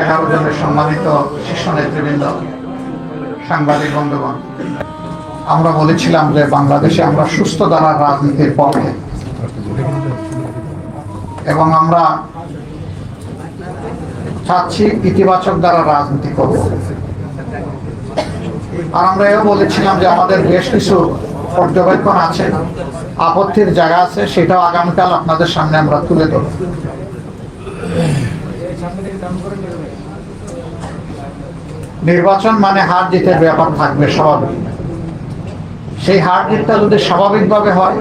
এগারো জনের সম্মানিত শীর্ষ নেতৃবৃন্দ, সাংবাদিক বন্ধুগণ, আমরা বলেছিলাম যে বাংলাদেশে আমরা সুস্থ ধারার রাজনীতির পক্ষে। এবং আমরা চাচ্ছি ইতিবাচক দ্বারা রাজনীতি করব। আর আমরা এও বলেছিলাম যে আমাদের বেশ কিছু পর্যবেক্ষণ আছে, আপত্তির জায়গা আছে, সেটাও আগামীকাল আপনাদের সামনে আমরা তুলে ধরব। নির্বাচন মানে হার জিতের ব্যাপার থাকবে স্বাভাবিক। সেই হার জিতটা যদি স্বাভাবিকভাবে হয়,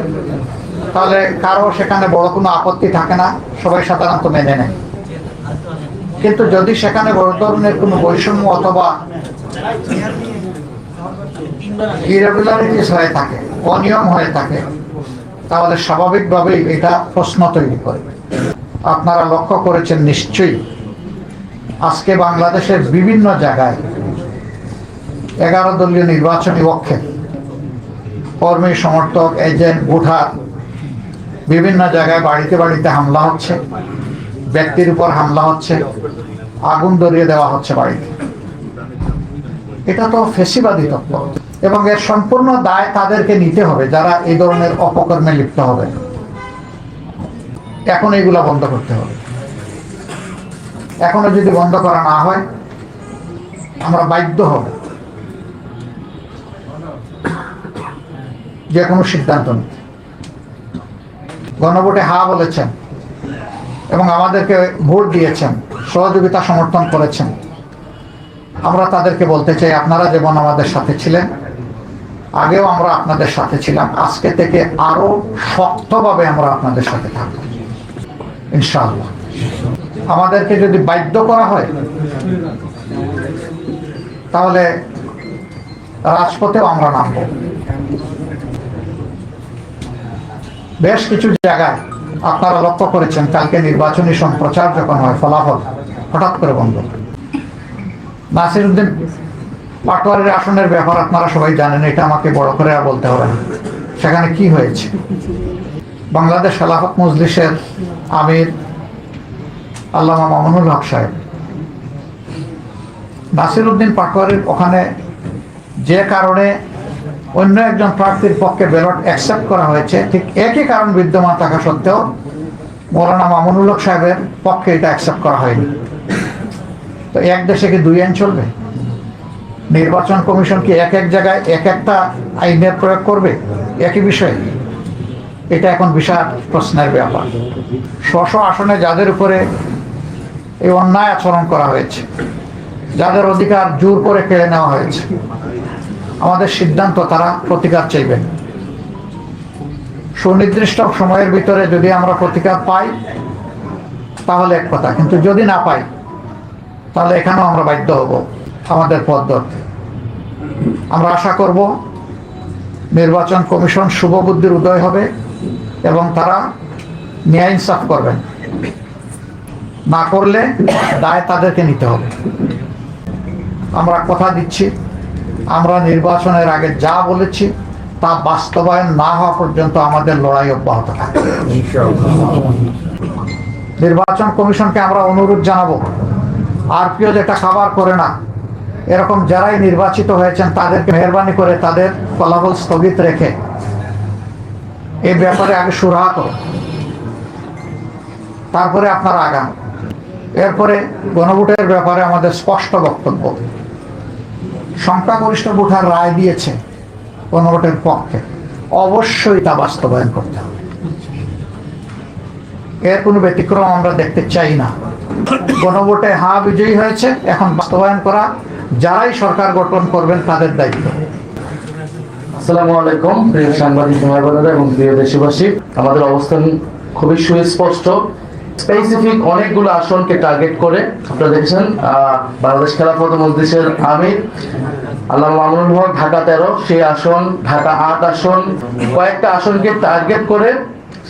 তাহলে কারও সেখানে বড় কোনো আপত্তি থাকে না, সবাই সাধারণত মেনে নেয়। কিন্তু যদি সেখানে বড় ধরনের কোনো বৈষম্য অথবা ইরেগুলারিটিস হয়ে থাকে, অনিয়ম হয়ে থাকে, তাহলে স্বাভাবিকভাবেই এটা প্রশ্ন তৈরি করে। আপনারা লক্ষ্য করেছেন নিশ্চয়ই, আজকে বাংলাদেশের বিভিন্ন জায়গায় এগারো দলীয় নির্বাচনী পক্ষে কর্মী, সমর্থক, এজেন্ট, ভোটার বিভিন্ন জায়গায় বাড়িতে বাড়িতে হামলা হচ্ছে, ব্যক্তির উপর হামলা হচ্ছে, আগুন ধরিয়ে দেওয়া হচ্ছে বাড়িতে। এটা তো ফেসিবাদী তত্ত্ব। এবং এর সম্পূর্ণ দায় তাদেরকে নিতে হবে, যারা এই ধরনের অপকর্মে লিপ্ত হবে। এখন এইগুলা বন্ধ করতে হবে। এখনও যদি বন্ধ করা না হয়, আমরা বাধ্য হব। যে কোনো সিদ্ধান্ত নিতে। গণভোটে হা বলেছেন এবং আমাদেরকে ভোট দিয়েছেন, সহযোগিতা সমর্থন করেছেন। আমরা তাদেরকে বলতে চাই, আপনারা যেমন আমাদের সাথে ছিলেন, আগেও আমরা আপনাদের সাথে ছিলাম। আজকে থেকে আরও শক্তভাবে আমরা আপনাদের সাথে থাকব। ইনশাআল্লাহ। আমাদেরকে যদি বাধ্য করা হয়, তাহলে রাজপথেও আমরা নামব। বেশ কিছু জায়গায় আপনারা লক্ষ্য করেছেন, কালকে নির্বাচনী সম্প্রচার যখন হয়, ফলাফল হঠাৎ করে বন্ধ। নাসির উদ্দিন পাটোয়ারির আসনের ব্যাপার আপনারা সবাই জানেন, এটা আমাকে বড় করে আর বলতে হবে সেখানে কি হয়েছে? বাংলাদেশ খেলাফত মজলিসের আমির আল্লামা মামুনুল হক সাহেব। নাসির উদ্দিন পাটোয়ারির ওখানে যে কারণে অন্য একজন প্রার্থীর পক্ষে ব্যালট অ্যাকসেপ্ট করা হয়েছে, ঠিক একই কারণ বিদ্যমান থাকা সত্ত্বেও মৌলানা মামুনুল হক সাহেবের পক্ষে এটা অ্যাকসেপ্ট করা হয়নি। তো এক দেশে কি দুই আইন চলবে? নির্বাচন কমিশন কি এক এক জায়গায় এক একটা আইনের প্রয়োগ করবে? একই বিষয়ে? এটা এখন বিশাল প্রশ্নের ব্যাপার। স্ব আসনে যাদের উপরে এই অন্যায় আচরণ করা হয়েছে, যাদের অধিকার জোর করে কেড়ে নেওয়া হয়েছে, আমাদের সিদ্ধান্ত তারা প্রতিকার চাইবেন। সুনির্দিষ্ট সময়ের ভিতরে যদি আমরা প্রতিকার পাই, তাহলে এক কথা, কিন্তু যদি না পাই তাহলে এখানেও আমরা বাধ্য হব আমাদের পথ ধরতে। আমরা আশা করব নির্বাচন কমিশন শুভ বুদ্ধির উদয় হবে এবং তারা ন্যায় ইনসাফ করবেন। না করলে দায় তাদেরকে নিতে হবে। আমরা কথা দিচ্ছি, আমরা নির্বাচনের আগে যা বলেছি তা বাস্তবায়ন না হওয়া পর্যন্ত আমাদের লড়াই অব্যাহত থাকবে। নির্বাচন কমিশনকে আমরা অনুরোধ জানাব। আর কেউ যেটা খাবার করে না। এরকম যারাই নির্বাচিত হয়েছেন, তাদেরকে মেহরবানি করে তাদের ফলাফল স্থগিত রেখে। এই ব্যাপারে আগে সুরাহা করো। তারপরে আপনারা আগান এরপরে গণভোটের ব্যাপারে আমাদের স্পষ্ট বক্তব্য। সংখ্যাগরিষ্ঠ ভোটার রায় দিয়েছে গণভোটের পক্ষে। অবশ্যই তা বাস্তবায়ন করতে হবে। এর কোনো ব্যতিক্রম আমরা দেখতে চাই না। গণভোটে হা বিজয়ী হয়েছে। এখন বাস্তবায়ন করা, যারাই সরকার গঠন করবেন তাদের দায়িত্ব। আসসালামু আলাইকুম, প্রিয় সাংবাদিক এবং প্রিয় দেশবাসী। আমাদের অবস্থান খুবই সুস্পষ্ট। স্পেসিফিক অনেকগুলো আসনকে টার্গেট করে আপনারা বাংলাদেশ খেলাফত আমির আল্লাহ মামুনুল হক, ঢাকা তেরো। সেই আসন, ঢাকা আট আসন, কয়েকটা আসনকে টার্গেট করে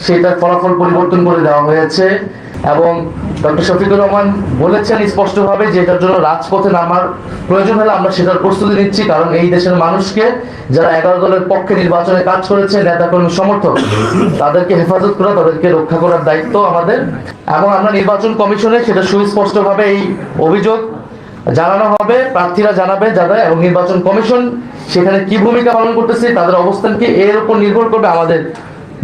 সেটার ফলাফল পরিবর্তন করে দেওয়া হয়েছে। এবং ডক্টর শফিকুর রহমান বলেছেন স্পষ্টভাবে যে এটার জন্য রাজপথে নামার প্রয়োজন হলে আমরা সেটার প্রস্তুতি নিচ্ছি, কারণ এই দেশের মানুষকে যারা এগারো দলের পক্ষে নির্বাচনে কাজ করেছে, নেতাকর্মী, সমর্থক, তাদেরকে হেফাজত করা, তাদেরকে রক্ষা করার দায়িত্ব আমাদের। এবং আমরা নির্বাচন কমিশনে সেটা সুস্পষ্টভাবে এই অভিযোগ জানানো হবে, প্রার্থীরা জানাবে যারা, এবং নির্বাচন কমিশন সেখানে কি ভূমিকা পালন করতেছে, তাদের অবস্থান কি এর উপর নির্ভর করবে আমাদের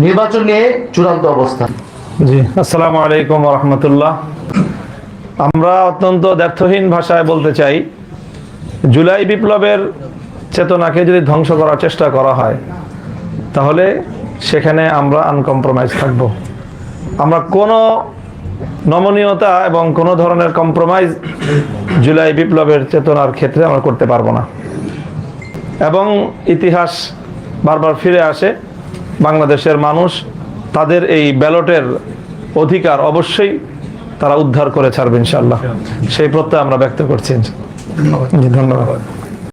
নির্বাচন নিয়ে চূড়ান্ত অবস্থান জি, আসসালামু আলাইকুম রহমতুল্লাহ আমরা অত্যন্ত দ্ব্যর্থহীন ভাষায় বলতে চাই, জুলাই বিপ্লবের চেতনাকে যদি ধ্বংস করার চেষ্টা করা হয়, তাহলে সেখানে আমরা আনকম্প্রোমাইজ থাকব। আমরা কোনো নমনীয়তা এবং কোনো ধরনের কম্প্রোমাইজ জুলাই বিপ্লবের চেতনার ক্ষেত্রে আমরা করতে পারব না। এবং ইতিহাস বারবার ফিরে আসে, বাংলাদেশের মানুষ তাদের এই ব্যালটের অধিকার অবশ্যই তারা উদ্ধার করে ছাড়বে ইনশাল্লাহ সেই প্রত্যয় আমরা ব্যক্ত করছি ধন্যবাদ ধন্যবাদ।